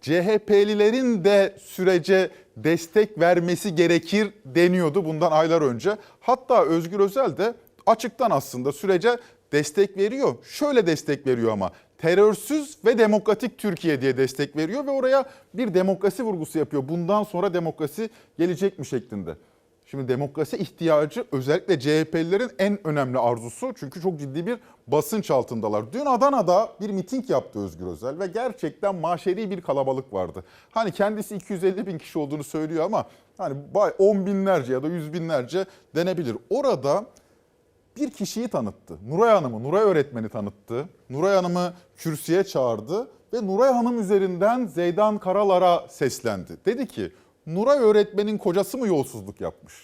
CHP'lilerin de sürece destek vermesi gerekir deniyordu bundan aylar önce. Hatta Özgür Özel de açıktan aslında sürece destek veriyor. Şöyle destek veriyor ama terörsüz ve demokratik Türkiye diye destek veriyor ve oraya bir demokrasi vurgusu yapıyor. Bundan sonra demokrasi gelecek mi şeklinde. Şimdi demokrasi ihtiyacı özellikle CHP'lilerin en önemli arzusu. Çünkü çok ciddi bir basınç altındalar. Dün Adana'da bir miting yaptı Özgür Özel ve gerçekten maşeri bir kalabalık vardı. Hani kendisi 250 bin kişi olduğunu söylüyor ama hani bay- on binlerce ya da yüz binlerce denebilir. Orada bir kişiyi tanıttı. Nuray Hanım'ı, Nuray öğretmeni tanıttı. Nuray Hanım'ı kürsüye çağırdı ve Nuray Hanım üzerinden Zeydan Karalar'a seslendi. Dedi ki Nuray öğretmenin kocası mı yolsuzluk yapmış?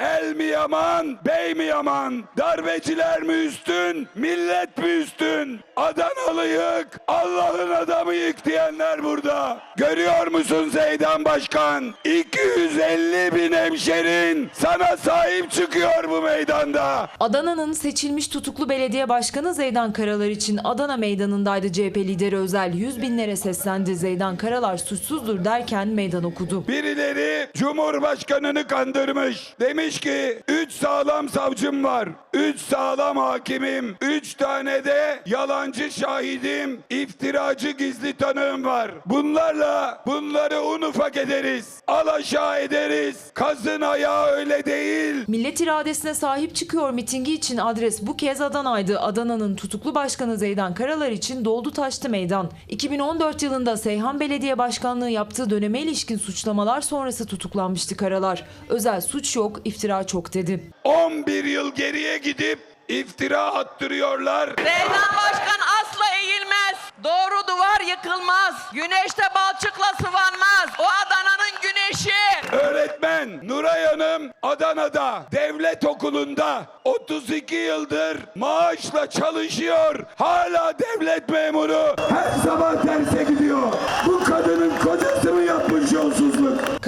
El mi yaman, bey mi yaman? Darbeciler mi üstün, millet mi üstün? Adanalıyık, Allah'ın adamıyık diyenler burada. Görüyor musun Zeydan Başkan? 250 bin hemşerin sana sahip çıkıyor bu meydanda. Adana'nın seçilmiş tutuklu belediye başkanı Zeydan Karalar için Adana meydanındaydı CHP lideri Özel. Yüz binlere seslendi. Zeydan Karalar suçsuzdur derken meydan okudu. Birileri Cumhurbaşkanını kandırmış. Demiş ki 3 sağlam savcım var. 3 sağlam hakimim. 3 tane de yalancı şahidim. iftiracı gizli tanığım var. Bunlarla bunları un ufak ederiz. Alaşağı ederiz. Kazın ayağı öyle değil. Millet iradesine sahip çıkıyor mitingi için adres bu kez Adana'ydı. Adana'nın tutuklu başkanı Zeydan Karalar için doldu taştı meydan. 2014 yılında Seyhan Belediye Başkanlığı yaptığı döneme ilişkin suçlamalar sonrası tutuklanmıştı Karalar. Özel suç yok, iftira çok dedi. 11 yıl geriye gidip iftira attırıyorlar. Zeydan Başkan asla eğilmez. Doğru duvar yıkılmaz. Güneşte balçıkla sıvanmaz. O Adana'nın güneşi. Öğretmen Nuray Hanım Adana'da devlet okulunda 32 yıldır maaşla çalışıyor. Hala devlet memuru. Her sabah derse gidiyor. Bu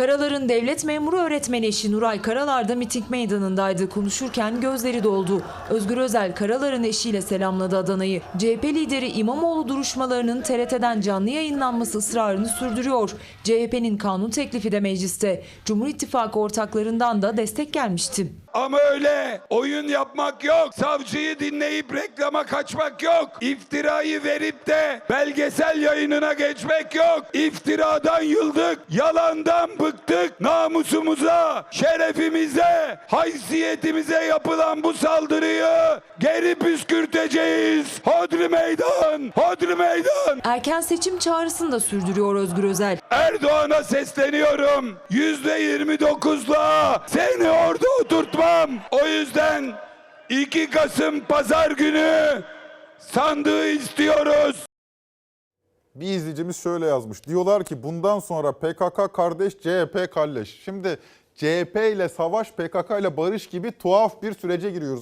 Karalar'ın devlet memuru öğretmen eşi Nuray Karalar da miting meydanındaydı. Konuşurken gözleri doldu. Özgür Özel Karalar'ın eşiyle selamladı Adana'yı. CHP lideri İmamoğlu duruşmalarının TRT'den canlı yayınlanması ısrarını sürdürüyor. CHP'nin kanun teklifi de mecliste. Cumhur İttifakı ortaklarından da destek gelmişti. Ama öyle oyun yapmak yok. Savcıyı dinleyip reklama kaçmak yok. İftirayı verip de belgesel yayınına geçmek yok. İftiradan yıldık. Yalandan bıktık. Namusumuza, şerefimize, haysiyetimize yapılan bu saldırıyı geri püskürteceğiz. Hodri meydan, hodri meydan. Erken seçim çağrısını da sürdürüyor Özgür Özel. Erdoğan'a sesleniyorum. Yüzde 29'la seni orada oturtmam. O yüzden 2 Kasım pazar günü sandığı istiyoruz. Bir izleyicimiz şöyle yazmış. Diyorlar ki bundan sonra PKK kardeş, CHP kalleş. Şimdi CHP ile savaş, PKK ile barış gibi tuhaf bir sürece giriyoruz.